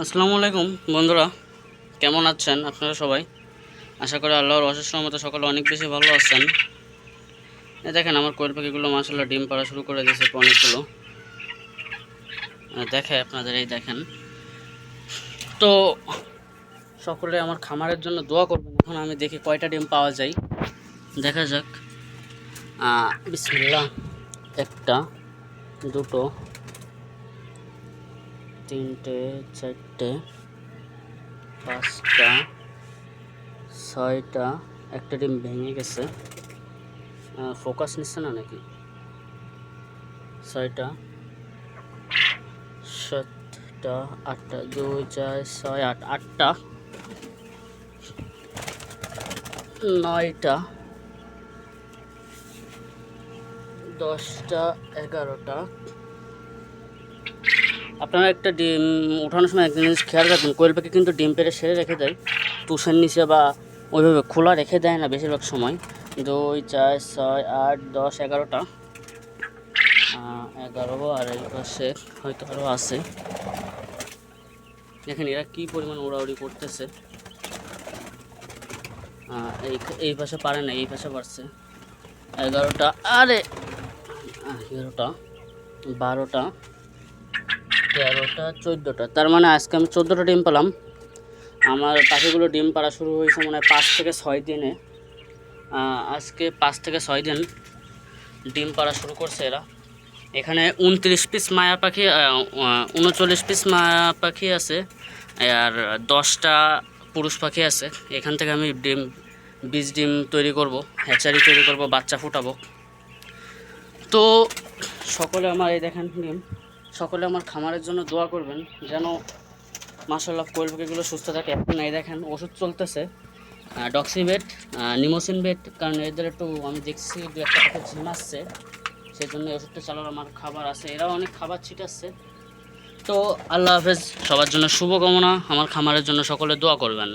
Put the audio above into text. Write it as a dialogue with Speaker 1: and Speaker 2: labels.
Speaker 1: আসসালামু আলাইকুম বন্ধুরা। কেমন আছেন আপনারা সবাই? আশা করি আল্লাহর অশেষ মতো সকলে অনেক বেশি ভালো আছেন। দেখেন আমার কোয়েল পাখিগুলো মাসাল্লাহ ডিম পাড়া শুরু করে দিয়েছে অনেকগুলো। দেখে আপনাদের এই দেখেন। তো সকলে আমার খামারের জন্য দোয়া করবেন। এখন আমি দেখি কয়টা ডিম পাওয়া যায়। দেখা যাক। আহ, বিসমিল্লাহ। একটা দুটো তিনটে, চারটে, পাঁচটা, ছয়টা, একটা ডিম ভেঙে গেছে। ফোকাস নিচ্ছে না নাকি? ছয়টা, সাতটা, আটটা, দুই, চার, ছয়, আট, আটটা, নয়টা, দশটা, এগারোটা আপনারা একটা ডিম ওঠানোর সময় একদিন জিনিস খেয়াল রাখবেন কোয়েল পাখি কিন্তু ডিম পেড়ে সেরে রেখে দেয়। তুষের নিচে বা ওইভাবে খোলা রেখে দেয় না বেশিরভাগ সময়। দুই, চার, ছয়, আট, দশ, এগারোটা। এগারো আর এই পাশে হয়তো আরও আছে। দেখেন এরা কী পরিমাণ উড়াউড়ি করতেছে। এই এই পাশে পারে না, এই পাশে পারছে এগারোটা, আরে এগারোটা, বারোটা। তেরোটা, চোদ্দোটা। তার মানে আজকে আমি চোদ্দোটা ডিম পেলাম। আমার পাখিগুলো ডিম পাড়া শুরু হয়েছে মনে হয় পাঁচ থেকে ছয় দিনে। আজকে পাঁচ থেকে ছয় দিন ডিম পাড়া শুরু করছে এরা। এখানে উনত্রিশ পিস মায়া পাখি উনচল্লিশ পিস মায়া পাখি আছে। আর দশটা পুরুষ পাখি আছে। এখান থেকে আমি ডিম, বীজ ডিম তৈরি করব, হ্যাচারি তৈরি করব, বাচ্চা ফুটাবো। তো সকলে আমার এই দেখেন ডিম। সকলে আমার খামারের জন্য দোয়া করবেন, যেন মাসাল্লাহ কোয়েল পাখিগুলো সুস্থ থাকে। এখন এই দেখেন, ওষুধ চলতেছে। ডক্সি বেড নিমোসিন বেড কারণ এদের একটু আমি দেখছি, দু একটা পাখি আসছে। সেই জন্য ওষুধটা চালানোর আমার খাবার আছে। এরাও অনেক খাবার ছিটাচ্ছে। তো আল্লাহ হাফেজ, সবার জন্য শুভকামনা। আমার খামারের জন্য সকলে দোয়া করবেন।